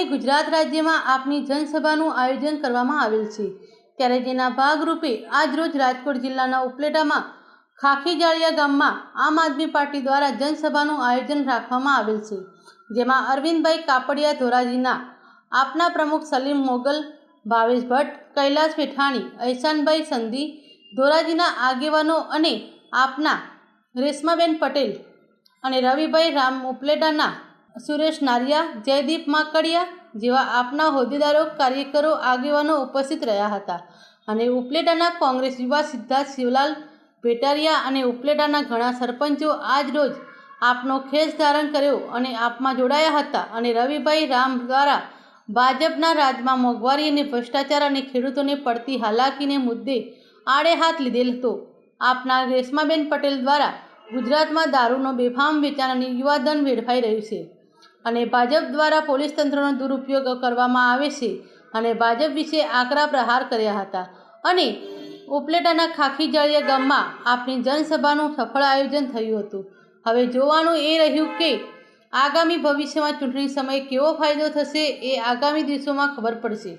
સમગ્ર ગુજરાત રાજ્યમાં આપની જનસભાનું આયોજન કરવામાં આવેલ છે. ત્યારે જેના ભાગરૂપે આજરોજ રાજકોટ જિલ્લાના ઉપલેટામાં ખાખીજાળિયા ગામમાં આમ આદમી પાર્ટી દ્વારા જનસભાનું આયોજન રાખવામાં આવેલ છે. જેમાં અરવિંદભાઈ કાપડિયા ધોરાજીના આપના પ્રમુખ સલીમ મોગલ, ભાવેશ ભટ્ટ, કૈલાસ પેઠાણી અહેસાનભાઈ સંધી, ધોરાજીના આગેવાનો અને આપના રેશમાબેન પટેલ અને રવિભાઈ રામ ઉપલેટાના સુરેશ નારિયા, જયદીપ માકડિયા જેવા આપના હોદ્દેદારો, કાર્યકરો, આગેવાનો ઉપસ્થિત રહ્યા હતા. અને ઉપલેટાના કોંગ્રેસ યુવા સિદ્ધાર્થ શિવલાલ ભેટારિયા અને ઉપલેટાના ઘણા સરપંચો આજ રોજ આપનો ખેસ ધારણ કર્યો અને આપમાં જોડાયા હતા અને રવિભાઈ રામ દ્વારા ભાજપના રાજમાં મોંઘવારી અને ભ્રષ્ટાચાર અને ખેડૂતોને પડતી હાલાકીને મુદ્દે આડે હાથ લીધેલ હતો. આપના રેશમાબેન પટેલ દ્વારા ગુજરાતમાં દારૂનો બેફામ વેચાણ અને યુવાધન વેડફાઈ રહ્યું છે. અને ભાજપ દ્વારા પોલીસ તંત્રનો દુરુપયોગ કરવામાં આવે છે અને ભાજપ વિશે આકરા પ્રહાર કર્યા હતા. અને ઉપલેટાના ખાખીજાળિયા ગામમાં આપની જનસભાનું સફળ આયોજન થયું હતું. હવે જોવાનું એ રહ્યું કે આગામી ભવિષ્યમાં ચૂંટણી સમયે કેવો ફાયદો થશે એ આગામી દિવસોમાં ખબર પડશે.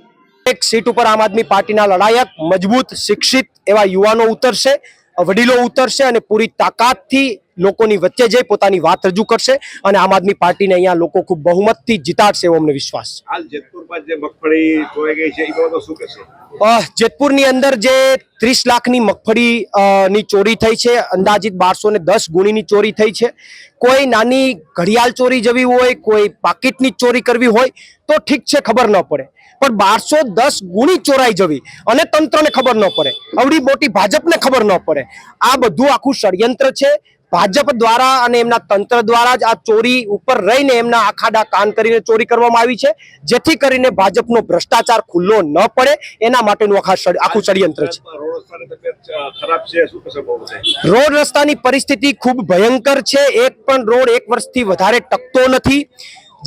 એક સીટ ઉપર આમ આદમી પાર્ટીના લડાયક, મજબૂત, શિક્ષિત એવા યુવાનો ઉતરશે. વડીલો ઉતરશે અને પૂરી તાકાતથી લોકોની વચ્ચે જઈ પોતાની વાત રજૂ કરશે અને આમ આદમી પાર્ટીને અહીંયા લોકો ખૂબ બહુમતથી જીતાડશે એવો અમને વિશ્વાસ જેતપુરની અંદર જે ત્રીસ લાખની મગફળી ની ચોરી થઈ છે અંદાજિત બારસો ને દસ ગુણીની ચોરી થઈ છે. કોઈ નાની ઘડિયાળ ચોરી જવી હોય કોઈ પાકીટની ચોરી કરવી હોય તો ઠીક છે ખબર ન પડે. પણ બારસો દસ ગુણી ચોરાઈ જવી. અને તંત્રને ખબર ન પડે. અવડી મોટી ભાજપને ખબર ન પડે. આ બધું આખું ષડયંત્ર છે. ભાજપ દ્વારા અને એમના તંત્ર દ્વારા જ આ ચોરી ઉપર રહીને એમના આખાડા કાન કરીને ચોરી કરવામાં આવી છે. જેથી કરીને ભાજપનો ભ્રષ્ટાચાર ખુલ્લો ન પડે. એના માટેનું આખા આખું ષડયંત્ર છે. રોડ રસ્તાની પરિસ્થિતિ ખૂબ ભયંકર છે. એક પણ રોડ એક વર્ષથી વધારે ટકતો નથી.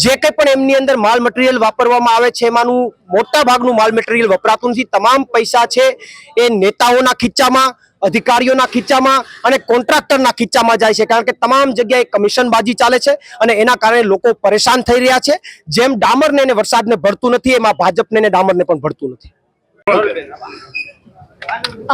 જે કંઈ પણ એમની અંદર માલ મટીરિયલ વાપરવામાં આવે છે, એમાંનું મોટા ભાગનું માલ મટીરિયલ વપરાતું નથી. તમામ પૈસા છે એ નેતાઓના ખીચ્ચામાં અધિકારીઓના ખીચામાં અને કોન્ટ્રાક્ટરના ખીચ્ચામાં જાય છે. કારણ કે તમામ જગ્યાએ કમિશનબાજી ચાલે છે અને એના કારણે લોકો પરેશાન થઈ રહ્યા છે. જેમ ડામરને અને વરસાદને ભરતું નથી, એમાં ભાજપને અને ડામરને પણ ભરતું નથી.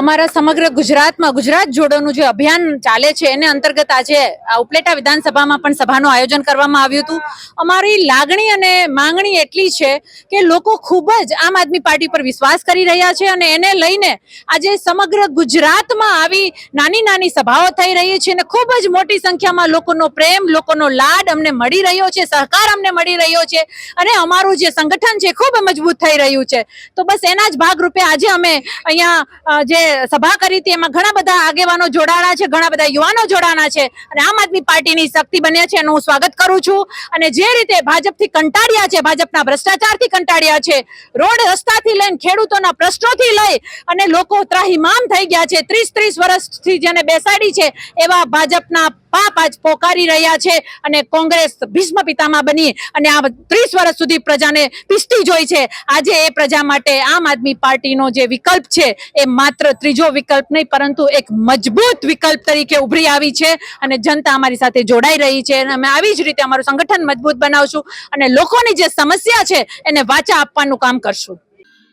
અમારા સમગ્ર ગુજરાતમાં ગુજરાત જોડોનું જે અભિયાન ચાલે છે, એને અંતર્ગત આજે આ ઉપલેટા વિધાનસભામાં પણ સભાનું આયોજન કરવામાં આવ્યું હતું. અમારી લાગણી અને માંગણી એટલી છે કે લોકો ખૂબ જ આમ આદમી પાર્ટી પર વિશ્વાસ કરી રહ્યા છે અને એને લઈને આજે સમગ્ર ગુજરાતમાં આવી નાની નાની સભાઓ થઈ રહી છે અને ખૂબ જ મોટી સંખ્યામાં લોકોનો પ્રેમ, લોકોનો લાડ અમને મળી રહ્યો છે, સહકાર અમને મળી રહ્યો છે અને અમારું જે સંગઠન છે ખૂબ મજબૂત થઈ રહ્યું છે. તો બસ એના જ ભાગરૂપે આજે અમે અહીંયા જે સભા કરી હતી, એમાં ઘણા બધા આગેવાનો જોડાણા છે, ઘણા બધા યુવાનો જોડાણા છે અને આમ આદમી પાર્ટીની શક્તિ બન્યા છે એનું હું સ્વાગત કરું છું. અને જે રીતે ભાજપથી કંટાળ્યા છે, ભાજપના ભ્રષ્ટાચારથી કંટાળ્યા છે, રોડ રસ્તાથી લઈને ખેડૂતોના પ્રશ્નોથી લઈ અને લોકો ત્રાહીમામ થઈ ગયા છે, ત્રીસ ત્રીસ વર્ષથી જેને બેસાડી છે, એવા ભાજપના પાપ આજ પોકારી રહ્યા છે અને કોંગ્રેસ ભીષ્મ પિતામાં બની અને આ ત્રીસ વર્ષ સુધી પ્રજાને પીસતી જોઈ છે. આજે એ પ્રજા માટે આમ આદમી પાર્ટીનો જે વિકલ્પ છે, એ માત્ર ત્રીજો વિકલ્પ નહીં, પરંતુ એક મજબૂત વિકલ્પ તરીકે ઉભરી આવી છે અને જનતા અમારી સાથે જોડાઈ રહી છે અને અમે આવી જ રીતે અમારું સંગઠન મજબૂત બનાવશું અને લોકોની જે સમસ્યા છે એને વાચા આપવાનું કામ કરશું.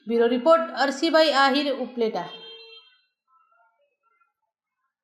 Bureau report Arsibhai Ahir Upleta.